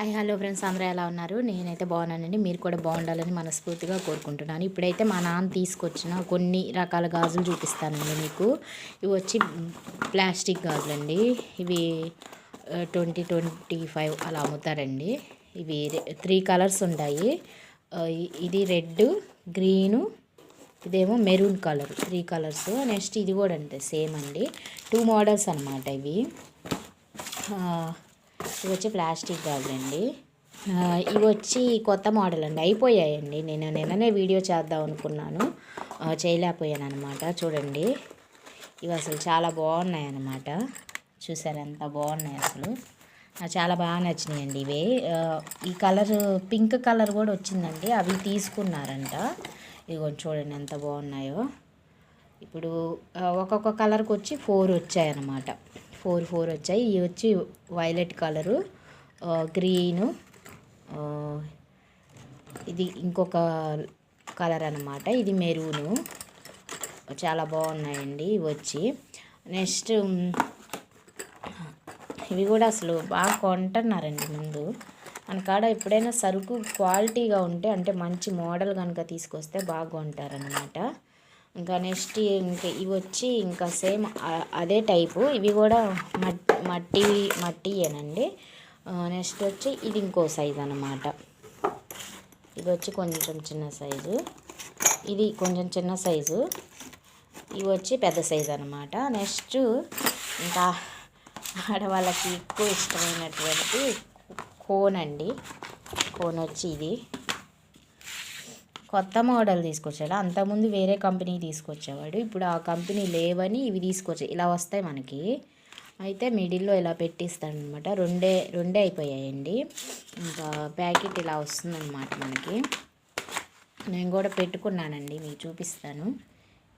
Hi hello friends అందరూ ఎలా ఉన్నారు? నేనైతే బాగున్నానండి. మీరు కూడా బాగుండాలని మనస్ఫూర్తిగా కోరుకుంటున్నాను. ఇప్పుడైతే మా నాన్న తీసుకొచ్చిన కొన్ని రకాల గాజులు చూపిస్తానండి మీకు. ఇవి వచ్చి ప్లాస్టిక్ గాజులు అండి ఇవి ట్వంటీ ట్వంటీ ఫైవ్ అలా అమ్ముతారండి. ఇవి త్రీ కలర్స్ ఉంటాయి. ఇది రెడ్ గ్రీను ఇదేమో maroon colour three colours. Next ఇది కూడా అంతే సేమ్ అండి. టూ మోడల్స్ అనమాట ఇవి. ఇవి వచ్చి ప్లాస్టిక్ బ్యాగులండి ఇవి వచ్చి కొత్త మోడల్ అండి. అయిపోయాయండి. నేను నిన్ననే వీడియో చేద్దాం అనుకున్నాను. ఆ, చేయలేకపోయాను అనమాట చూడండి. ఇవి అసలు చాలా బాగున్నాయి అన్నమాట చూసారు ఎంత బాగున్నాయి అసలు. చాలా బాగా నచ్చినాయండి ఇవి. ఈ కలర్ పింక్ కలర్ కూడా వచ్చిందండి. అవి తీసుకున్నారంట. ఇదిగో చూడండి ఎంత బాగున్నాయో. ఇప్పుడు ఒక్కొక్క కలర్కి వచ్చి ఫోర్ వచ్చాయన్నమాట. ఫోర్ ఫోర్ వచ్చాయి. ఇవి వచ్చి వైలెట్ కలరు గ్రీను ఇది ఇంకొక కలర్ అనమాట ఇది మెరూను. చాలా బాగున్నాయండి ఇవి వచ్చి. నెక్స్ట్ ఇవి కూడా అసలు బాగా కొంటున్నారండి ముందు. మన కాడ ఎప్పుడైనా సరుకు క్వాలిటీగా ఉంటే అంటే మంచి మోడల్ కనుక తీసుకొస్తే బాగా కొంటారనమాట ఇంకా నెక్స్ట్ ఇంకా ఇవి వచ్చి ఇంకా సేమ్ అదే టైపు ఇవి కూడా మట్టి మట్టి మట్టియేనండి. నెక్స్ట్ వచ్చి ఇది ఇంకో సైజ్ అనమాట ఇది వచ్చి కొంచెం చిన్న సైజు ఇది కొంచెం చిన్న సైజు ఇవి వచ్చి పెద్ద సైజు అనమాట నెక్స్ట్ ఇంకా ఆడవాళ్ళకి ఎక్కువ ఇష్టమైనటువంటి కోన్ అండి కోన్ వచ్చి ఇది. కొత్త మోడల్ తీసుకొచ్చాడు. అంతకుముందు వేరే కంపెనీ తీసుకొచ్చేవాడు. ఇప్పుడు ఆ కంపెనీ లేవని ఇవి తీసుకొచ్చాయి ఇలా వస్తాయి మనకి. అయితే మిడిల్లో ఇలా పెట్టిస్తాడనమాట రెండే రెండే అయిపోయాయండి. ఇంకా ప్యాకెట్ ఇలా వస్తుందన్నమాట మనకి. నేను కూడా పెట్టుకున్నానండి. మీకు చూపిస్తాను.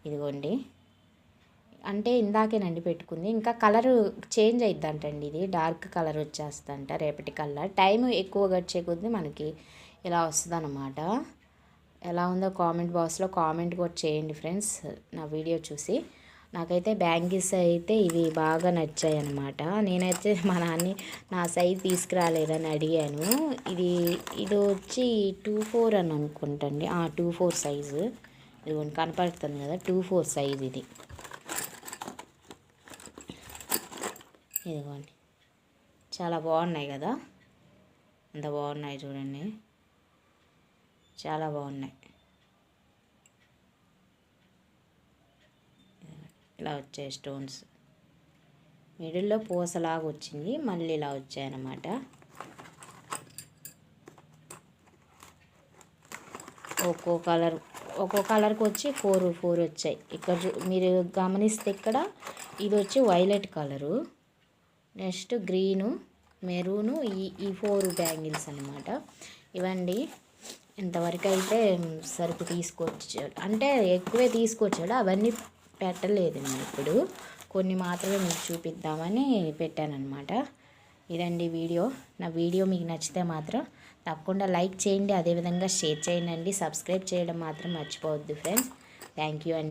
ఇదిగోండి. అంటే ఇందాకేనండి పెట్టుకుంది. ఇంకా కలర్ చేంజ్ అయిద్దంటండి ఇది. డార్క్ కలర్ వచ్చేస్తంట రేపటి కల్లా. టైం ఎక్కువ గడిచే కొద్దీ మనకి ఇలా వస్తుంది ఎలా ఉందో కామెంట్ బాక్స్లో కామెంట్ కూడా చేయండి ఫ్రెండ్స్ నా వీడియో చూసి. నాకైతే బ్యాంగిల్స్ అయితే ఇవి బాగా నచ్చాయి అనమాట నేనైతే మా నాన్ని నా సైజ్ తీసుకురాలేదని అడిగాను. ఇది ఇది వచ్చి టూ ఫోర్ అని అనుకుంటండి. టూ ఫోర్ సైజు ఇదిగోండి కనపడుతుంది కదా టూ ఫోర్ సైజ్ ఇది. ఇదిగోండి. చాలా బాగున్నాయి కదా. అంత బాగున్నాయి చూడండి. చాలా బాగున్నాయి. ఇలా వచ్చాయి స్టోన్స్. మిడిల్లో పూసలాగా వచ్చింది మళ్ళీ ఇలా వచ్చాయన్నమాట ఒక్కో కలర్ ఒక్కో కలర్కి వచ్చి ఫోర్ ఫోర్ వచ్చాయి. ఇక్కడ చూ- మీరు గమనిస్తే ఇక్కడ ఇది వచ్చి violet colour. Next green maroon ఈ ఈ ఫోర్ బ్యాంగిల్స్ అనమాట ఇవండి. ఇంతవరకు అయితే సరుకు తీసుకొచ్చాడు. అంటే ఎక్కువే తీసుకొచ్చాడు. అవన్నీ పెట్టలేదు నేను ఇప్పుడు. కొన్ని మాత్రమే మీకు చూపిద్దామని పెట్టానమాట ఇదండి వీడియో. నా వీడియో మీకు నచ్చితే మాత్రం తప్పకుండా లైక్ చేయండి. అదేవిధంగా షేర్ చేయండి. సబ్స్క్రైబ్ చేయడం మాత్రం మర్చిపోవద్దు ఫ్రెండ్స్. థ్యాంక్ యూ అండి.